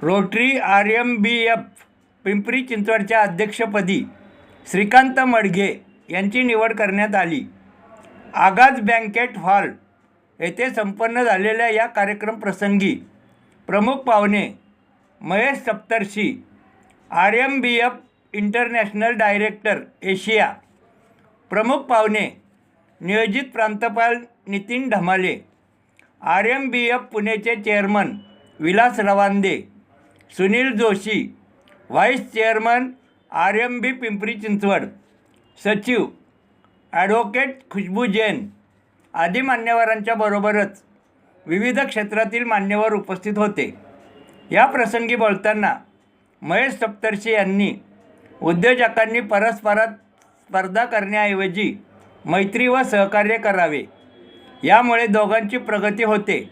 Rotary R M B F Pimpri चिंचवडच्या अध्यक्षपदी श्रीकांत मडघे यांची निवड करण्यात आली. आगाज बँकेट हॉल येथे संपन्न झालेल्या या कार्यक्रम प्रसंगी प्रमुख पाहुणे Mahesh Saptarshi R M B F international director Asia प्रमुख पाहुणे नियोजित प्रांतपाल Nitin Dhamale R M B F पुणेचे chairman Vilas Rawande Sunil Joshi vice chairman R M B Pimpri Chinchwad सचिव ॲडव्होकेट खुशबू जैन आदी मान्यवरांच्या बरोबरच विविध क्षेत्रातील मान्यवर उपस्थित होते. या प्रसंगी बोलताना महेश सप्तर्षी यांनी उद्योजकांनी परस्परात स्पर्धा करण्याऐवजी मैत्री व सहकार्य करावे. यामुळे दोघांची प्रगती होते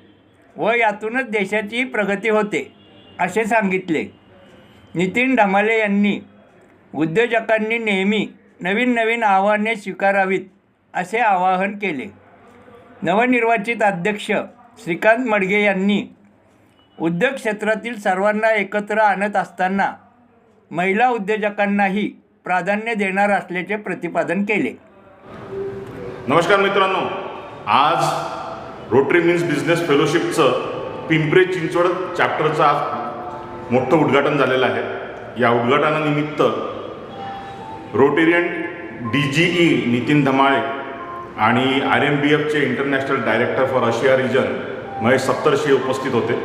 व यातूनच देशाचीही प्रगती होते असे सांगितले. नितीन ढमाले यांनी उद्योजकांनी नेहमी नवीन नवीन आव्हाने स्वीकारावीत असे आवाहन केले. नवनिर्वाचित अध्यक्ष श्रीकांत मडगे यांनी उद्योग क्षेत्रातील सर्वांना एकत्र आणत असताना महिला उद्योजकांनाही प्राधान्य देणार असल्याचे प्रतिपादन केले. नमस्कार मित्रांनो. आज रोटरी मीन्स बिझनेस फेलोशिपचं पिंपरी चिंचवड चॅप्टरचं आज मोठं उद्घाटन झालेलं आहे. या उद्घाटनानिमित्त Rotarian D G E Nitin Dhamale आणि R M B एफचे international director for Asia region Mahesh Saptarshi उपस्थित होते.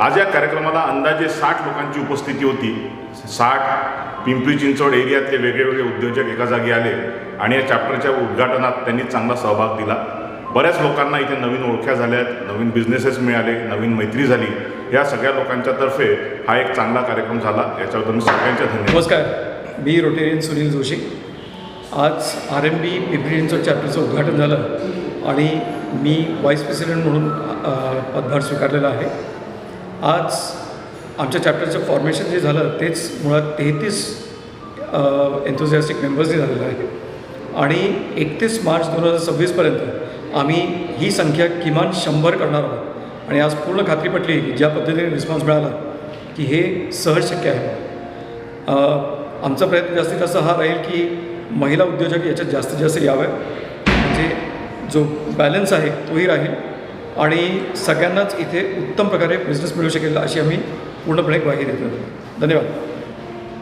आज या कार्यक्रमाला अंदाजे साठ लोकांची उपस्थिती होती. साठ पिंपरी चिंचवड एरियातले वेगवेगळे उद्योजक एका जागी आले आणि या चॅप्टरच्या उद्घाटनात त्यांनी चांगला सहभाग दिला. बऱ्याच लोकांना इथे नवीन ओळख्या झाल्या आहेत नवीन बिझनेसेस मिळाले नवीन मैत्री झाली. या सगळ्या लोकांच्या तर्फे हा एक चांगला कार्यक्रम झाला. याच्याबद्दल मी सगळ्यांच्या धन्यवाद. नमस्कार. मी रोटेरियन सुनील जोशी. आज आर एम बी पिपरीचं चॅप्टरचं उद्घाटन झालं आणि मी व्हाईस प्रेसिडेंट म्हणून पदभार स्वीकारलेला आहे. आज आमच्या चॅप्टरचं फॉर्मेशन जे झालं तेच मुळात तेहतीस एन्थोझियास्टिक मेंबर्सनी झालेलं आहे. आणि एकतीस मार्च दोन हजार सव्वीसपर्यंत आम्ही ही संख्या किमान शंभर करणार आहोत. आणि आज पूर्ण खात्री पटली की ज्या पद्धतीने रिस्पॉन्स मिळाला की हे सहज शक्य आहे. आमचा प्रयत्न जास्तीत जास्त हा राहील की महिला उद्योजक याच्यात जास्तीत जास्त यावं. म्हणजे जो बॅलन्स आहे तोही राहील. आणि सगळ्यांनाच इथे उत्तम प्रकारे बिझनेस मिळू शकेल अशी आम्ही पूर्णपणे ग्वाही देतो. धन्यवाद.